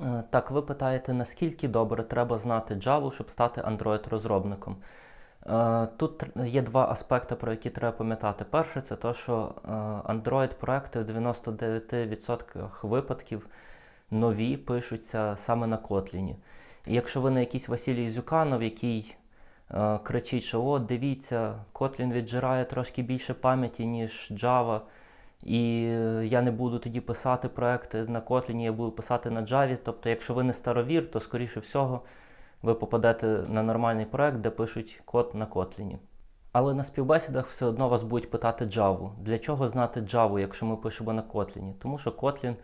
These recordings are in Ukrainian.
Е, Так, ви питаєте, наскільки добре треба знати Java, щоб стати Android-розробником? Е, Тут є два аспекти, про які треба пам'ятати. Перше, це те, що е, Android-проекти в 99% випадків нові пишуться саме на Kotlin. І якщо ви не якийсь Василій Зюканов, який кричить, що о, дивіться, Kotlin віджирає трошки більше пам'яті, ніж Java, і е, я не буду тоді писати проекти на Kotlin, я буду писати на Java. Тобто, якщо ви не старовір, то скоріше всього ви попадете на нормальний проект, де пишуть код на Kotlin. Але на співбесідах все одно вас будуть питати Java. Для чого знати Java, якщо ми пишемо на Kotlin? Тому що Kotlin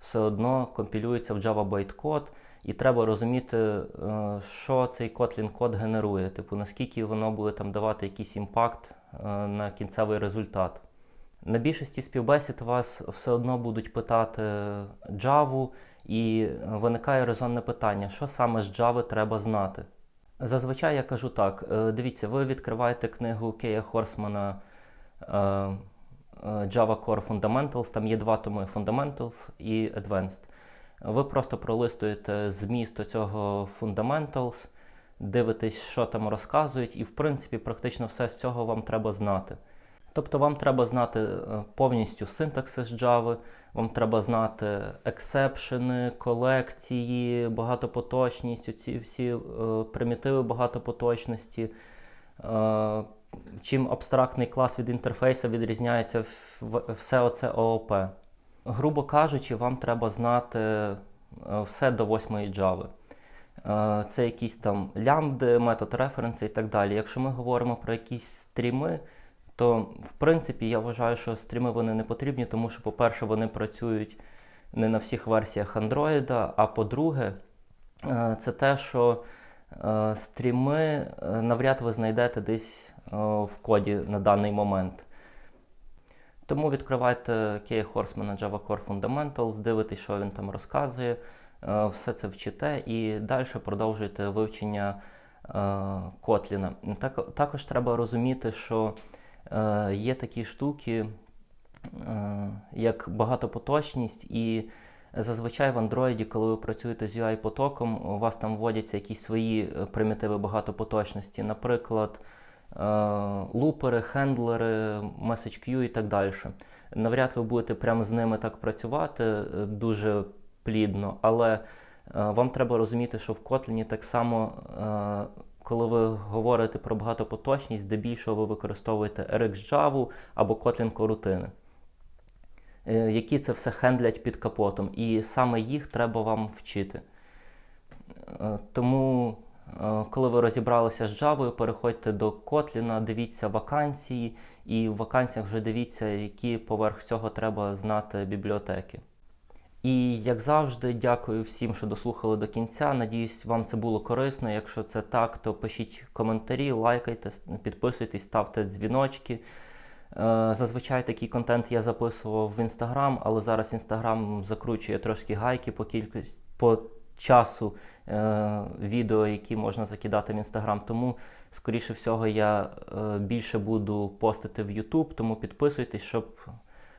все одно компілюється в Java bytecode, і треба розуміти, е, що цей Kotlin код генерує, типу наскільки воно буде там давати якийсь імпакт е, на кінцевий результат. На більшості співбесід вас все одно будуть питати Java, і виникає резонне питання, що саме з Java треба знати. Зазвичай я кажу так: е, дивіться, ви відкриваєте книгу Кея Хорсмана е, е, Java Core Fundamentals, там є два томи Fundamentals і Advanced. Ви просто пролистуєте зміст цього Fundamentals, дивитесь, що там розказують, і в принципі практично все з цього вам треба знати. Тобто вам треба знати е, повністю синтаксис Java, вам треба знати ексепшени, колекції, багатопоточність, ці всі е, примітиви багатопоточності. Е, чим абстрактний клас від інтерфейсу відрізняється в- все оце ООП. Грубо кажучи, вам треба знати е, все до восьмої Java. Е, Це якісь там лямбди, метод референси і так далі. Якщо ми говоримо про якісь стріми, то в принципі я вважаю, що стріми вони не потрібні, тому що, по-перше, вони працюють не на всіх версіях Android, а по-друге, е, це те, що е, стріми е, навряд ви знайдете десь в коді на даний момент. Тому відкривайте Кея Хорсмана Java Core Fundamentals, дивитесь, що він там розказує, все це вчите і далі продовжуйте вивчення. Так, також треба розуміти, що є такі штуки, е, як багатопоточність, і зазвичай в Android, коли ви працюєте з UI-потоком, у вас там вводяться якісь свої е, примітиви багатопоточності, наприклад, е, лупери, хендлери, message queue і так далі. Навряд ви будете прямо з ними так працювати е, дуже плідно, але е, вам треба розуміти, що в Kotlin так само, е, коли ви говорите про багатопоточність, здебільшого ви використовуєте RxJava або Kotlin корутини, е, які це все хендлять під капотом, і саме їх треба вам вчити. Е, Тому, е, коли ви розібралися з Java, переходьте до Kotlin, дивіться вакансії, і в вакансіях вже дивіться, які поверх цього треба знати бібліотеки. І як завжди, дякую всім, що дослухали до кінця. Надіюсь, вам це було корисно. Якщо це так, то пишіть коментарі, лайкайте, підписуйтесь, ставте дзвіночки. Е, Зазвичай такий контент я записував в інстаграм, але зараз інстаграм закручує трошки гайки по кількості по часу е, відео, які можна закидати в інстаграм. Тому, скоріше всього, я е, більше буду постити в YouTube, тому підписуйтесь, щоб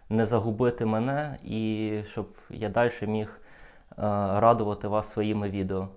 не загубити мене і щоб я далі міг е, радувати вас своїми відео.